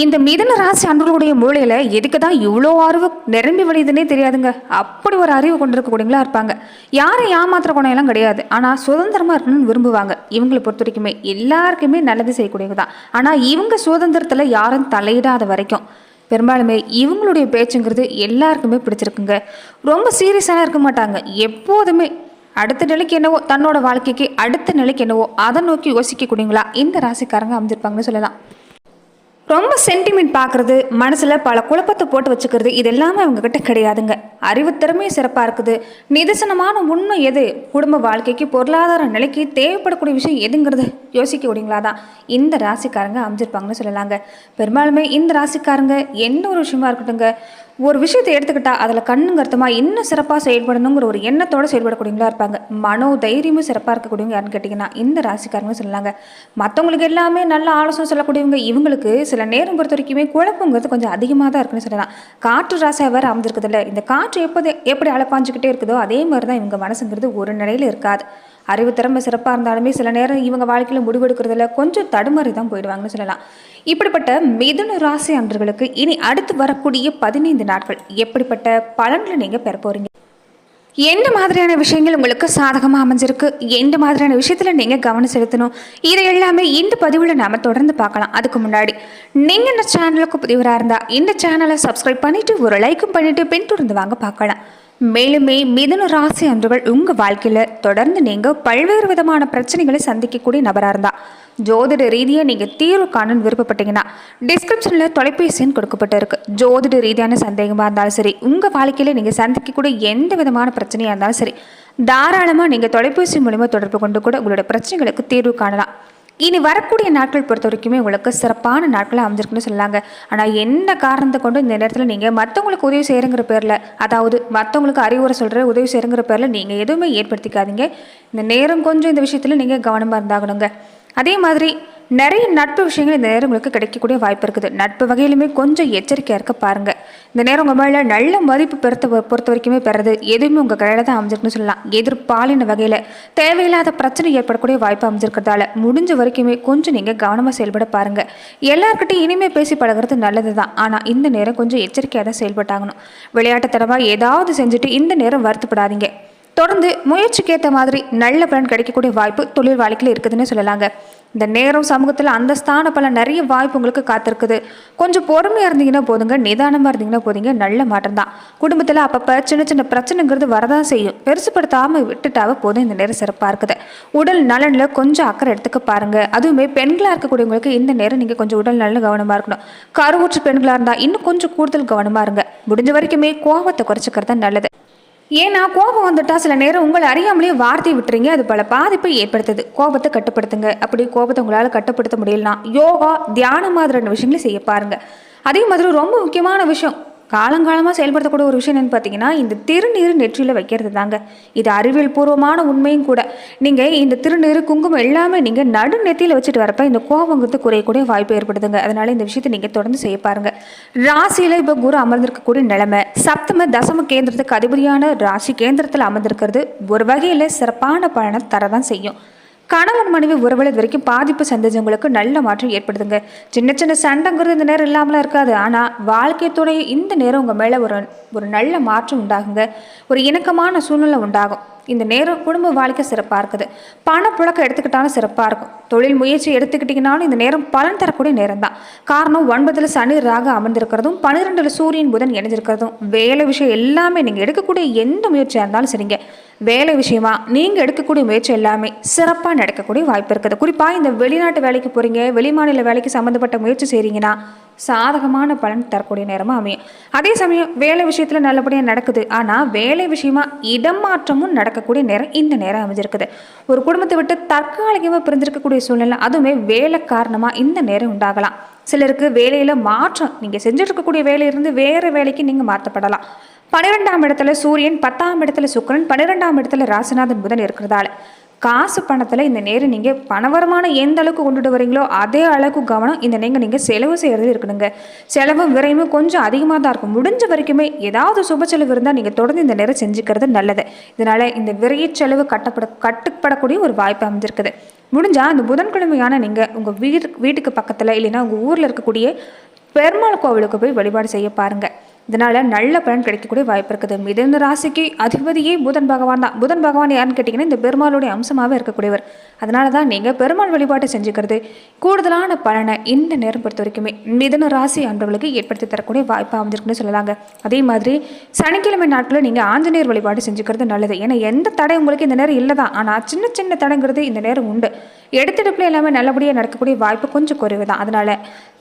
இந்த மிதன ராசி அன்பர்களுடைய மூளையில் எதுக்கு தான் இவ்வளோ அறிவு நிரம்பி வழியுதுன்னே தெரியாதுங்க. அப்படி ஒரு அறிவு கொண்டிருக்கக்கூடியங்களா இருப்பாங்க. யாரும் ஏமாத்துற குணையெல்லாம் கிடையாது. ஆனால் சுதந்திரமாக இருக்கணும்னு விரும்புவாங்க. இவங்களை பொறுத்த வரைக்குமே எல்லாருக்குமே நல்லது செய்யக்கூடியவங்க தான். ஆனால் இவங்க சுதந்திரத்தில் யாரும் தலையிடாத வரைக்கும். பெரும்பாலுமே இவங்களுடைய பேச்சுங்கிறது எல்லாருக்குமே பிடிச்சிருக்குங்க. ரொம்ப சீரியஸாக இருக்க மாட்டாங்க. எப்போதுமே அடுத்த நிலைக்கு என்னவோ தன்னோட வாழ்க்கைக்கு அடுத்த நிலைக்கு என்னவோ அதை நோக்கி யோசிக்கக்கூடியங்களா இந்த ராசிக்காரங்க அமைஞ்சிருப்பாங்கன்னு சொல்லலாம். ரொம்ப சென்டிமெண்ட் பார்க்குறது மனசில் பல குழப்பத்தை போட்டு வச்சுக்கிறது இது எல்லாமே அவங்கக்கிட்ட கிடையாதுங்க. அறிவுத்திறமை சிறப்பாக இருக்குது. நிதர்சனமான உண்மை எது? குடும்ப வாழ்க்கைக்கு பொருளாதார நிலைக்கு தேவைப்படக்கூடிய விஷயம் எதுங்கிறது யோசிக்கக்கூடியங்களா தான் இந்த ராசிக்காரங்க அமைஞ்சிருப்பாங்கன்னு சொல்லலாங்க. பெரும்பாலுமே இந்த ராசிக்காரங்க என்ன ஒரு விஷயமா இருக்கட்டுங்க ஒரு விஷயத்தை எடுத்துக்கிட்டால் அதில் கண்ணும் இன்னும் சிறப்பாக செயல்படணுங்கிற ஒரு எண்ணத்தோடு செயல்படக்கூடியவங்களா இருப்பாங்க. மனோ தைரியமும் சிறப்பாக இருக்கக்கூடியவங்க யாருன்னு கேட்டிங்கன்னா இந்த ராசிக்காரங்க சொல்லலாங்க. மற்றவங்களுக்கு எல்லாமே நல்ல ஆலோசனை சொல்லக்கூடியவங்க இவங்களுக்கு சில நேரம் பொறுத்த வரைக்குமே குழப்பங்கிறது கொஞ்சம் அதிகமாக தான் இருக்குன்னு சொல்லலாம். காற்று ராசியாக வேறு அமைஞ்சிருக்குதுல்ல இந்த காற்று எப்போது எப்படி அலப்பாஞ்சிக்கிட்டே இருக்குதோ அதே மாதிரி தான் இவங்க மனசுங்கிறது ஒரு நிலையில் இருக்காது. அறிவு திறமை சிறப்பாக இருந்தாலுமே சில நேரம் இவங்க வாழ்க்கையில் முடிவெடுக்கிறதுல கொஞ்சம் தடுமாறி தான் போயிடுவாங்கன்னு சொல்லலாம். இப்படிப்பட்ட மிதுன ராசி அன்றர்களுக்கு இனி அடுத்து வரக்கூடிய பதினைந்து நாட்கள் எப்படிப்பட்ட பலன்களை நீங்கள் பெற போறீங்க? எந்த மாதிரியான விஷயங்கள் உங்களுக்கு சாதகமாக அமைஞ்சிருக்கு? எந்த மாதிரியான விஷயத்தில் நீங்கள் கவனம் செலுத்தணும்? இதை எல்லாமே இந்த பதிவில் நாம் தொடர்ந்து பார்க்கலாம். அதுக்கு முன்னாடி நீங்கள் இந்த சேனலுக்கு புதிவராக இருந்தால் இந்த சேனலை சப்ஸ்கிரைப் பண்ணிவிட்டு ஒரு லைக்கும் பண்ணிவிட்டு பின்தொடர்ந்து வாங்க பார்க்கலாம். மேலுமே மிதுன ராசி அன்றுகள் உங்கள் வாழ்க்கையில் தொடர்ந்து நீங்கள் பல்வேறு விதமான பிரச்சனைகளை சந்திக்கக்கூடிய நபராக இருந்தால் ஜோதிட ரீதியாக நீங்கள் தீர்வு காணணும்னு விருப்பப்பட்டீங்கன்னா டிஸ்கிரிப்ஷனில் தொலைபேசின்னு கொடுக்கப்பட்டு கொடுக்கப்பட்டிருக்கு. ஜோதிட ரீதியான சந்தேகமாக இருந்தாலும் சரி உங்கள் வாழ்க்கையில் நீங்கள் சந்திக்கக்கூடிய எந்த விதமான பிரச்சனையாக இருந்தாலும் சரி தாராளமாக நீங்கள் தொலைபேசி மூலிமா தொடர்பு கொண்டு கூட உங்களோட பிரச்சனைகளுக்கு தீர்வு காணலாம். இனி வரக்கூடிய நாட்கள் பொறுத்த வரைக்குமே உங்களுக்கு சிறப்பான நாட்களாக அமைஞ்சிருக்குன்னு சொல்லாங்க ஆனால் என்ன காரணத்தை கொண்டு இந்த நேரத்தில் நீங்கள் மற்றவங்களுக்கு உதவி செய்கிறங்கிற பேரில் அதாவது மற்றவங்களுக்கு அறிவுரை சொல்கிற உதவி செய்கிறங்கிற பேரில் நீங்கள் எதுவுமே ஏற்படுத்திக்காதீங்க. இந்த நேரம் கொஞ்சம் இந்த விஷயத்தில் நீங்கள் கவனமாக இருந்தாகணுங்க. அதே மாதிரி நிறைய நட்பு விஷயங்கள் இந்த நேரம் உங்களுக்கு கிடைக்கக்கூடிய வாய்ப்பு இருக்குது. நட்பு வகையிலுமே கொஞ்சம் எச்சரிக்கையாக இருக்க பாருங்கள் இந்த நேரம் உங்கள் மேலே நல்ல மதிப்பு பெருத்த பொறுத்த வரைக்குமே பெறது. எதுவுமே உங்கள் கையில் தான் அமைஞ்சிருக்குன்னு சொல்லலாம். எதிர்பாலின வகையில் தேவையில்லாத பிரச்சனை ஏற்படக்கூடிய வாய்ப்பு அமைஞ்சிருக்கிறதால முடிஞ்ச வரைக்குமே கொஞ்சம் நீங்கள் கவனமாக செயல்பட பாருங்கள் எல்லாருக்கிட்டையும் இனிமேல் பேசி பழகிறது நல்லது தான். ஆனால் இந்த நேரம் கொஞ்சம் எச்சரிக்கையாக தான் செயல்பட்டாகணும். விளையாட்டுத்தனமாக ஏதாவது செஞ்சுட்டு இந்த நேரம் வருத்தப்படாதீங்க. தொடர்ந்து முயற்சிக்கு ஏற்ற மாதிரி நல்ல பலன் கிடைக்கக்கூடிய வாய்ப்பு தொழில் வாழ்க்கையில் இருக்குதுன்னு சொல்லலாங்க. இந்த நேரம் சமூகத்தில் அந்தஸ்தான பல நிறைய வாய்ப்பு உங்களுக்கு காத்திருக்குது. கொஞ்சம் பொறுமையாக இருந்தீங்கன்னா போதுங்க நிதானமாக இருந்தீங்கன்னா போதுங்க நல்ல மாற்றம் தான். குடும்பத்தில் அப்பப்போ சின்ன சின்ன பிரச்சனைங்கிறது வரதான் செய்யும். பெருசுப்படுத்தாமல் விட்டுட்டாவே போதும் இந்த நேரம் சிறப்பாக இருக்குது. உடல் நலனில் கொஞ்சம் அக்கறை எடுத்துக்க பாருங்கள் அதுவுமே பெண்களாக இருக்கக்கூடியவங்களுக்கு இந்த நேரம் நீங்கள் கொஞ்சம் உடல் நலனில் கவனமாக இருக்கணும். கருவுற்று பெண்களாக இருந்தால் இன்னும் கொஞ்சம் கூடுதல் கவனமாக இருங்க. முடிஞ்ச வரைக்குமே கோபத்தை குறைச்சிக்கிறது தான் நல்லது. ஏன்னா கோபம் வந்துட்டா சில நேரம் உங்களை அறியாமலேயே வார்த்தை விட்டுறீங்க. அது பல பாதிப்பை ஏற்படுத்துது. கோபத்தை கட்டுப்படுத்துங்க. அப்படி கோபத்தை உங்களால் கட்டுப்படுத்த முடியலனா யோகா தியானம் மாதிரியான விஷயங்களை செய்ய பாருங்க. அதே மாதிரி ரொம்ப முக்கியமான விஷயம் காலங்காலமாக செயல்படுத்தக்கூடிய ஒரு விஷயம் என்னன்னு பார்த்தீங்கன்னா இந்த திருநீர் நெற்றியில் வைக்கிறது தாங்க இது அறிவியல் பூர்வமான உண்மையும் கூட. நீங்கள் இந்த திருநீர் குங்குமம் எல்லாமே நீங்கள் நடு நெத்தியில் வச்சுட்டு வரப்ப இந்த கோபங்கிறது குறையக்கூடிய வாய்ப்பு ஏற்படுதுங்க. அதனால இந்த விஷயத்தை நீங்கள் தொடர்ந்து செய்ய பாருங்க. ராசியில் இப்போ குரு அமர்ந்திருக்கக்கூடிய நிலைமை சப்தம தசம கேந்திரத்துக்கு அதிபதியான ராசி கேந்திரத்தில் அமர்ந்திருக்கிறது ஒரு வகையில் சிறப்பான பலனை தரதான் செய்யும். கணவன் மனைவி உறவுல இது வரைக்கும் பாதிப்பு சந்தேகங்களுக்கு நல்ல மாற்றம் ஏற்படுதுங்க. சின்ன சின்ன சண்டைங்கிறது இந்த நேரம் இல்லாமலாம் இருக்காது. ஆனால் வாழ்க்கை துணை இந்த நேரம் உங்கள் மேலே ஒரு ஒரு நல்ல மாற்றம் உண்டாகுங்க. ஒரு இணக்கமான சூழ்நிலை உண்டாகும். இந்த நேரம் குடும்ப வாழ்க்கை சிறப்பாக இருக்குது. பணப்புழக்கம் எடுத்துக்கிட்டாலும் சிறப்பாக இருக்கும். தொழில் முயற்சி எடுத்துக்கிட்டிங்கனாலும் இந்த நேரம் பலன் தரக்கூடிய நேரம் தான் காரணம் ஒன்பதில் சனி ராக அமர்ந்திருக்கிறதும் பன்னிரெண்டில் சூரியன் புதன் இணைஞ்சிருக்கிறதும். வேலை விஷயம் எல்லாமே நீங்கள் எடுக்கக்கூடிய எந்த முயற்சியாக இருந்தாலும் சரிங்க. வேலை விஷயமா நீங்கள் எடுக்கக்கூடிய முயற்சி எல்லாமே சிறப்பாக நடக்கக்கூடிய வாய்ப்பு இருக்குது. குறிப்பாக இந்த வெளிநாட்டு வேலைக்கு போகிறீங்க வெளிமாநில வேலைக்கு சம்மந்தப்பட்ட முயற்சி செய்கிறீங்கன்னா சாதகமான பலன் தரக்கூடிய நேரமாக அமையும். அதே சமயம் வேலை விஷயத்தில் நல்லபடியாக நடக்குது. ஆனால் வேலை விஷயமா இடம் மாற்றமும் நடக்கக்கூடிய நேரம் இந்த நேரம் அமைஞ்சிருக்குது. ஒரு குடும்பத்தை விட்டு தற்காலிகமாக பிரிஞ்சிருக்கக்கூடிய சூழ்நிலை அதுவுமே வேலை காரணமாக இந்த நேரம் உண்டாகலாம். சிலருக்கு வேலையில் மாற்றம் நீங்கள் செஞ்சுருக்கக்கூடிய வேலையிலிருந்து வேறு வேலைக்கு நீங்கள் மாற்றப்படலாம். பன்னிரெண்டாம் இடத்துல சூரியன் பத்தாம் இடத்துல சுக்கரன் பன்னிரெண்டாம் இடத்துல ராசிநாதன் புதன் இருக்கிறதால. காசு பணத்தில் இந்த நேரம் நீங்கள் பண வருமானம் எந்த அளவுக்கு கொண்டுட்டு வரீங்களோ அதே அளவுக்கு கவனம் இந்த நேரம் நீங்கள் செலவு செய்கிறது இருக்கணுங்க. செலவும் விரைவும் கொஞ்சம் அதிகமாக தான் இருக்கும். முடிஞ்ச வரைக்குமே ஏதாவது சுப செலவு இருந்தால் நீங்கள் தொடர்ந்து இந்த நேரம் செஞ்சுக்கிறது நல்லது. இதனால் இந்த விரைய செலவு கட்டப்பட கட்டுப்படக்கூடிய ஒரு வாய்ப்பு அமைஞ்சிருக்குது. முடிஞ்சால் அந்த புதன்கிழமையான நீங்கள் உங்கள் வீடு வீட்டுக்கு பக்கத்தில் இல்லைன்னா உங்கள் ஊரில் இருக்கக்கூடிய பெருமாள் கோவிலுக்கு போய் வழிபாடு செய்ய பாருங்கள் இதனால் நல்ல பலன் கிடைக்கக்கூடிய வாய்ப்பு இருக்குது. மிதுன ராசிக்கு அதிபதியே புதன் பகவான் தான். புதன் பகவான் யாருன்னு கேட்டிங்கன்னா இந்த பெருமாளுடைய அம்சமாகவே இருக்கக்கூடியவர். அதனால தான் நீங்கள் பெருமாள் வழிபாட்டை செஞ்சுக்கிறது கூடுதலான பலனை இந்த நேரம் பொறுத்த வரைக்குமே மிதன ராசி அன்பர்களுக்கு ஏற்படுத்தி தரக்கூடிய வாய்ப்பு அமைஞ்சிருக்குன்னு சொல்லலாங்க. அதே மாதிரி சனிக்கிழமை நாட்களில் நீங்கள் ஆஞ்சநேயர் வழிபாடு செஞ்சுக்கிறது நல்லது. ஏன்னா எந்த தடை உங்களுக்கு இந்த நேரம் இல்லை தான் ஆனால் சின்ன சின்ன தடைங்கிறது இந்த நேரம் உண்டு. எடுத்தெடுப்பில் எல்லாமே நல்லபடியாக நடக்கக்கூடிய வாய்ப்பு கொஞ்சம் குறைவு தான் அதனால்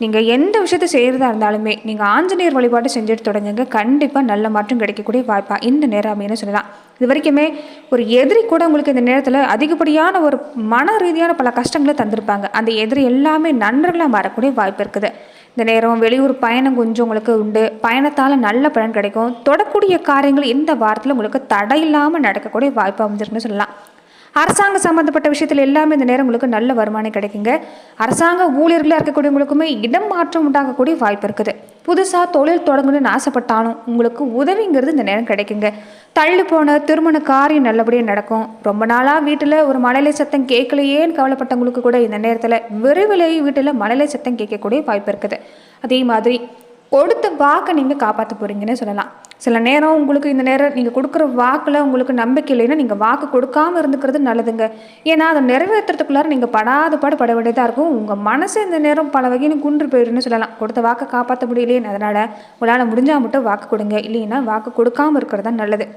நீங்கள் எந்த விஷயத்தை செய்கிறதா இருந்தாலுமே நீங்கள் ஆஞ்சநேயர் வழிபாடு செஞ்சுட்டு தொடங்குங்க. கண்டிப்பாக நல்ல மாற்றம் கிடைக்கக்கூடிய வாய்ப்பாக இந்த நேரம் அப்படின்னு சொல்லலாம். இது வரைக்குமே ஒரு எதிரி கூட உங்களுக்கு இந்த நேரத்தில் அதிகப்படியான ஒரு மன ரீதியான பல கஷ்டங்களை தந்திருப்பாங்க. அந்த எதிரி எல்லாமே நண்பர்களாக மாறக்கூடிய வாய்ப்பு இருக்குது. இந்த நேரம் வெளியூர் பயணம் கொஞ்சம் உங்களுக்கு உண்டு. பயணத்தால் நல்ல பலன் கிடைக்கும். தொடக்கூடிய காரியங்கள் இந்த வாரத்தில் உங்களுக்கு தடை இல்லாமல் நடக்கக்கூடிய வாய்ப்பு அமைஞ்சிருக்குன்னு சொல்லலாம். அரசாங்க சம்மந்தப்பட்ட விஷயத்தில் எல்லாமே இந்த நேரம் உங்களுக்கு நல்ல வருமானம் கிடைக்குங்க. அரசாங்க ஊழியர்களாக இருக்கக்கூடியவங்களுக்குமே இடம் மாற்றம் உண்டாகக்கூடிய வாய்ப்பு இருக்குது. புதுசாக தொழில் தொடங்கணும்னு ஆசைப்பட்டாலும் உங்களுக்கு உதவிங்கிறது இந்த நேரம் கிடைக்குங்க. தள்ளி போன திருமண காரியம் நல்லபடியாக நடக்கும். ரொம்ப நாளாக வீட்டில் ஒரு மழலை சத்தம் கேட்கலையேன்னு கவலைப்பட்டவங்களுக்கு கூட இந்த நேரத்தில் விரைவிலேயே வீட்டில் மழலை சத்தம் கேட்கக்கூடிய வாய்ப்பு இருக்குது. அதே மாதிரி கொடுத்த வாக்கை நீங்கள் காப்பாற்ற போகிறீங்கன்னு சொல்லலாம். சில நேரம் உங்களுக்கு இந்த நேரம் நீங்கள் கொடுக்குற வாக்கில் உங்களுக்கு நம்பிக்கை இல்லைன்னா நீங்கள் வாக்கு கொடுக்காம இருந்துக்கிறது நல்லதுங்க. ஏன்னா அதை நிறைவேற்றுறதுக்குள்ளார நீங்கள் படாத பாடு பட வேண்டியதாக இருக்கும். உங்கள் மனசு இந்த நேரம் பல வகையிலும் குன்று போயிடுன்னு சொல்லலாம். கொடுத்த வாக்கை காப்பாற்ற முடியலையே அதனால் உங்களால் முடிஞ்சால் மட்டும் வாக்கு கொடுங்க. இல்லைன்னா வாக்கு கொடுக்காம இருக்கிறது தான் நல்லது.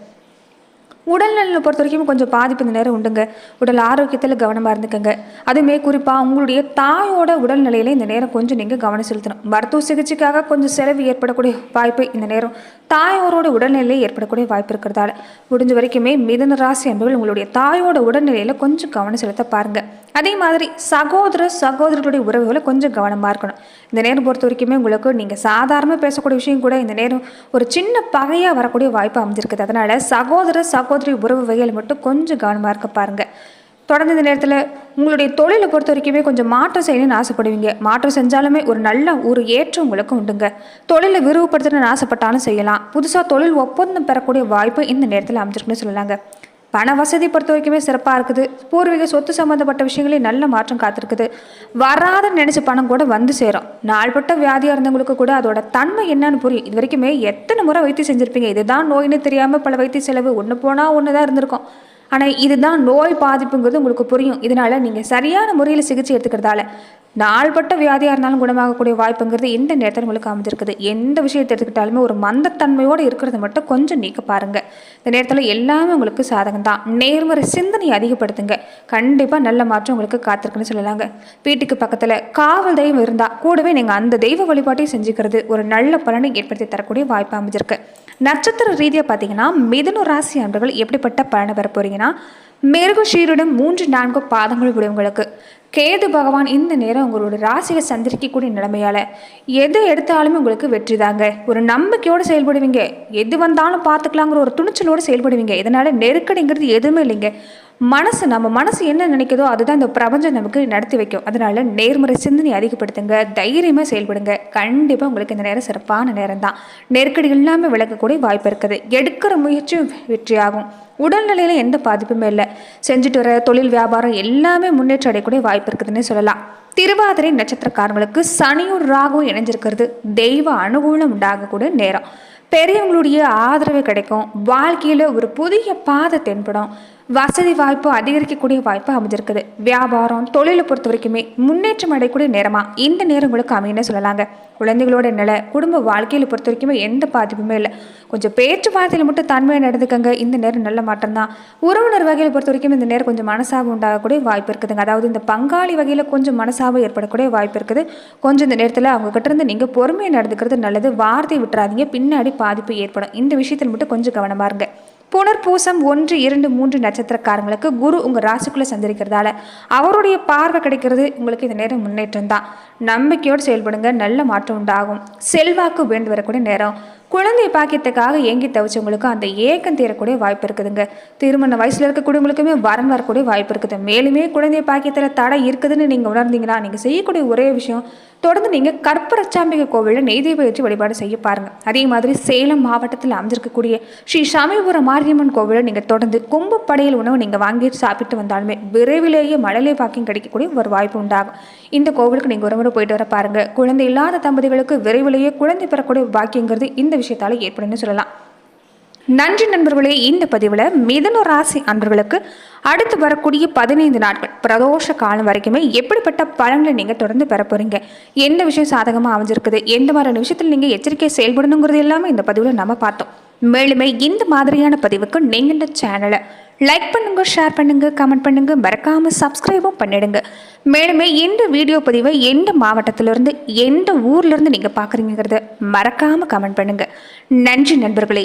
உடல்நலனை பொறுத்த வரைக்கும் கொஞ்சம் பாதிப்பு இந்த நேரம் உண்டுங்க. உடல் ஆரோக்கியத்தில் கவனமாக இருந்துக்கங்க. அதுவுமே குறிப்பாக உங்களுடைய தாயோட உடல்நிலையில இந்த நேரம் கொஞ்சம் நீங்கள் கவனம் செலுத்தணும். மருத்துவ சிகிச்சைக்காக கொஞ்சம் செலவு ஏற்படக்கூடிய வாய்ப்பு இந்த நேரம். தாயோரோட உடல்நிலையில் ஏற்படக்கூடிய வாய்ப்பு இருக்கிறதால முடிஞ்ச வரைக்குமே மிதன ராசி என்பவர்கள் உங்களுடைய தாயோட உடல்நிலையில் கொஞ்சம் கவனம் செலுத்த பாருங்கள் அதே மாதிரி சகோதர சகோதரர்களுடைய உறவுகளை கொஞ்சம் கவனமாக இருக்கணும். இந்த நேரம் பொறுத்த வரைக்குமே உங்களுக்கு நீங்கள் சாதாரணமாக பேசக்கூடிய விஷயம் கூட இந்த நேரம் ஒரு சின்ன பகையாக வரக்கூடிய வாய்ப்பு அமைஞ்சிருக்குது. அதனால் சகோதர சகோதரி உறவு வகையில் மட்டும் கொஞ்சம் கவனமாக இருக்க பாருங்கள் தொடர்ந்து இந்த நேரத்தில் உங்களுடைய தொழிலை பொறுத்த வரைக்குமே கொஞ்சம் மாற்றம் செய்யணும்னு ஆசைப்படுவீங்க. மாற்றம் செஞ்சாலுமே ஒரு நல்ல ஒரு ஏற்றம் உங்களுக்கு உண்டுங்க. தொழிலை விரிவுபடுத்தணும்னு ஆசைப்பட்டாலும் செய்யலாம். புதுசாக தொழில் ஒப்பந்தம் பெறக்கூடிய வாய்ப்பு இந்த நேரத்தில் அமைஞ்சிருக்குன்னு சொல்லலாங்க. பண வசதி பொறுத்த வரைக்குமே சிறப்பாக இருக்குது. பூர்வீக சொத்து சம்மந்தப்பட்ட விஷயங்களையும் நல்ல மாற்றம் காத்திருக்குது. வராத நினச்ச பணம் கூட வந்து சேரும். நாள்பட்ட வியாதியாக இருந்தவங்களுக்கு கூட அதோட தன்மை என்னன்னு புரியும். இது வரைக்குமே எத்தனை முறை வைத்தியம் செஞ்சுருப்பீங்க? இதுதான் நோயின்னு தெரியாமல் பல வைத்திய செலவு. ஒன்று போனால் ஒன்று தான் இருந்திருக்கும். ஆனால் இதுதான் நோய் பாதிப்புங்கிறது உங்களுக்கு புரியும். இதனால் நீங்கள் சரியான முறையில் சிகிச்சை எடுத்துக்கிறதால நாள்பட்ட வியாதியாக இருந்தாலும் குணமாகக்கூடிய வாய்ப்புங்கிறது இந்த நேரத்தில் உங்களுக்கு அமைஞ்சிருக்குது. எந்த விஷயத்தை எடுத்துக்கிட்டாலுமே ஒரு மந்தத்தன்மையோடு இருக்கிறத மட்டும் கொஞ்சம் நீக்க பாருங்கள் இந்த நேரத்தில் எல்லாமே உங்களுக்கு சாதகம் தான் நேர்மறை சிந்தனையை அதிகப்படுத்துங்க. கண்டிப்பாக நல்ல மாற்றம் உங்களுக்கு காத்திருக்குன்னு சொல்லலாங்க. வீட்டுக்கு பக்கத்தில் காவல் தெய்வம் இருந்தால் கூடவே நீங்கள் அந்த தெய்வ வழிபாட்டையும் செஞ்சுக்கிறது ஒரு நல்ல பலனை ஏற்படுத்தி தரக்கூடிய வாய்ப்பு அமைஞ்சிருக்கு. நட்சத்திர ரீதியாக பார்த்தீங்கன்னா மிதுன ராசி அன்பர்கள் எப்படிப்பட்ட பலனை பெற போகிறீங்கன்னா மிருகஷீரிடம் மூன்று நான்கு பாதங்கள் உடையவங்களுக்கு கேது பகவான் இந்த நேரம் உங்களோட ராசியை சந்திரிக்கக்கூடிய நிலைமையால் எது எடுத்தாலுமே உங்களுக்கு வெற்றி தாங்க. ஒரு நம்பிக்கையோடு செயல்படுவீங்க. எது வந்தாலும் பார்த்துக்கலாங்கிற ஒரு துணிச்சலோடு செயல்படுவீங்க. இதனால் நெருக்கடிங்கிறது எதுவுமே இல்லைங்க. மனசு நம்ம மனசு என்ன நினைக்குதோ அதுதான் இந்த பிரபஞ்சம் நமக்கு நடத்தி வைக்கும். அதனால நேர்மறை சிந்தனை அதிகப்படுத்துங்க தைரியமாக செயல்படுங்க. கண்டிப்பாக உங்களுக்கு இந்த நேரம் சிறப்பான நேரம் தான் நெருக்கடிகள் இல்லாமல் விளக்கக்கூடிய வாய்ப்பு இருக்குது. எடுக்கிற முயற்சியும் வெற்றியாகும். உடல்நிலையில் எந்த பாதிப்புமே இல்லை. செஞ்சுட்டு வர தொழில் வியாபாரம் எல்லாமே முன்னேற்றம் அடையக்கூடிய வாய்ப்பு இருக்குதுன்னு சொல்லலாம். திருவாதிரை நட்சத்திரக்காரங்களுக்கு சனியும் ராகும் இணைஞ்சிருக்கிறது. தெய்வ அனுகூலம் உண்டாகக்கூடிய நேரம். பெரியவங்களுடைய ஆதரவு கிடைக்கும். வாழ்க்கையில் ஒரு புதிய பாதை தென்படும். வசதி வாய்ப்பு அதிகரிக்கக்கூடிய வாய்ப்பு அமைஞ்சிருக்குது. வியாபாரம் தொழிலை பொறுத்த வரைக்குமே முன்னேற்றம் அடையக்கூடிய நேரமாக இந்த நேரம் உங்களுக்கு அமையன்னு சொல்லலாங்க. குழந்தைகளோட நிலை குடும்ப வாழ்க்கையில் பொறுத்த வரைக்குமே எந்த பாதிப்புமே இல்லை. கொஞ்சம் பேச்சுவார்த்தையில் மட்டும் தன்மையை நடந்துக்கங்க. இந்த நேரம் நல்ல மாற்றம்தான் உறவினர் வகையில் பொறுத்த வரைக்கும் இந்த நேரம் கொஞ்சம் மனசாபம் உண்டாகக்கூடிய வாய்ப்பு இருக்குதுங்க. அதாவது இந்த பங்காளி வகையில் கொஞ்சம் மனசாபம் ஏற்படக்கூடிய வாய்ப்பு இருக்குது. கொஞ்சம் இந்த நேரத்தில் அவங்ககிட்ட இருந்து நீங்கள் பொறுமையாக நடந்துக்கிறது நல்லது. வார்த்தை விட்டுறாதீங்க. பின்னாடி பாதிப்பு ஏற்படும். இந்த விஷயத்தில் மட்டும் கொஞ்சம் கவனமாக இருங்க. புனர்பூசம் ஒன்று இரண்டு மூன்று நட்சத்திரக்காரங்களுக்கு குரு உங்கள் ராசிக்குள்ளே சந்திரிக்கிறதால அவருடைய பார்வை கிடைக்கிறது உங்களுக்கு இந்த நேரம் முன்னேற்றம் தான் நம்பிக்கையோடு செயல்படுங்க நல்ல மாற்றம் உண்டாகும். செல்வாக்கு வேண்டு வரக்கூடிய நேரம். குழந்தை பாக்கியத்துக்காக ஏங்கி தவிச்சவங்களுக்கு அந்த ஏக்கம் தீரக்கூடிய வாய்ப்பு இருக்குதுங்க. திருமண வயசில் இருக்கக்கூடியவங்களுக்குமே வரம் வரக்கூடிய வாய்ப்பு இருக்குது. மேலுமே குழந்தை பாக்கியத்தில் தடை இருக்குதுன்னு நீங்கள் உணர்ந்தீங்கன்னா நீங்கள் செய்யக்கூடிய ஒரே விஷயம் தொடர்ந்து நீங்கள் கற்பரச்சாம்பிகை கோவிலில் நெய்தீப ஏற்றி வழிபாடு செய்ய பாருங்கள் அதே மாதிரி சேலம் மாவட்டத்தில் அமைஞ்சிருக்கக்கூடிய ஸ்ரீ சமயபுரம் மாரியம்மன் கோவிலை நீங்கள் தொடர்ந்து கும்பப்படையில் உணவு நீங்கள் வாங்கி சாப்பிட்டு வந்தாலுமே விரைவிலேயே மழலை பாக்கியம் கிடைக்கக்கூடிய ஒரு வாய்ப்பு உண்டாகும். இந்த கோவிலுக்கு நீங்கள் ஒரு முறை போயிட்டு வர பாருங்க. குழந்தை இல்லாத தம்பதிகளுக்கு விரைவிலேயே குழந்தை பெறக்கூடிய பாக்கியங்கிறது இந்த விஷயத்தால் ஏற்படும்னு சொல்லலாம். நன்றி நண்பர்களே இந்த பதிவில் மிதன ராசி அன்பர்களுக்கு அடுத்து வரக்கூடிய பதினைந்து நாட்கள் பிரதோஷ காலம் வரைக்குமே எப்படிப்பட்ட பலன்களை நீங்கள் தொடர்ந்து பெற போகிறீங்க எந்த விஷயம் சாதகமாக அமைஞ்சிருக்குது? எந்த மாதிரியான விஷயத்தில் நீங்கள் எச்சரிக்கை செயல்படணுங்கிறது எல்லாமே இந்த பதிவில் நம்ம பார்த்தோம். மேலுமே இந்த மாதிரியான பதிவுக்கு நீங்கள் இந்த சேனலை லைக் பண்ணுங்க ஷேர் பண்ணுங்க கமெண்ட் பண்ணுங்க மறக்காம சப்ஸ்கிரைபும் பண்ணிடுங்க. மேலுமே எந்த வீடியோ பதிவை எந்த மாவட்டத்திலிருந்து எந்த ஊர்லேருந்து நீங்கள் பார்க்குறீங்கிறத மறக்காமல் மறக்காம கமெண்ட் பண்ணுங்க. நன்றி நண்பர்களே.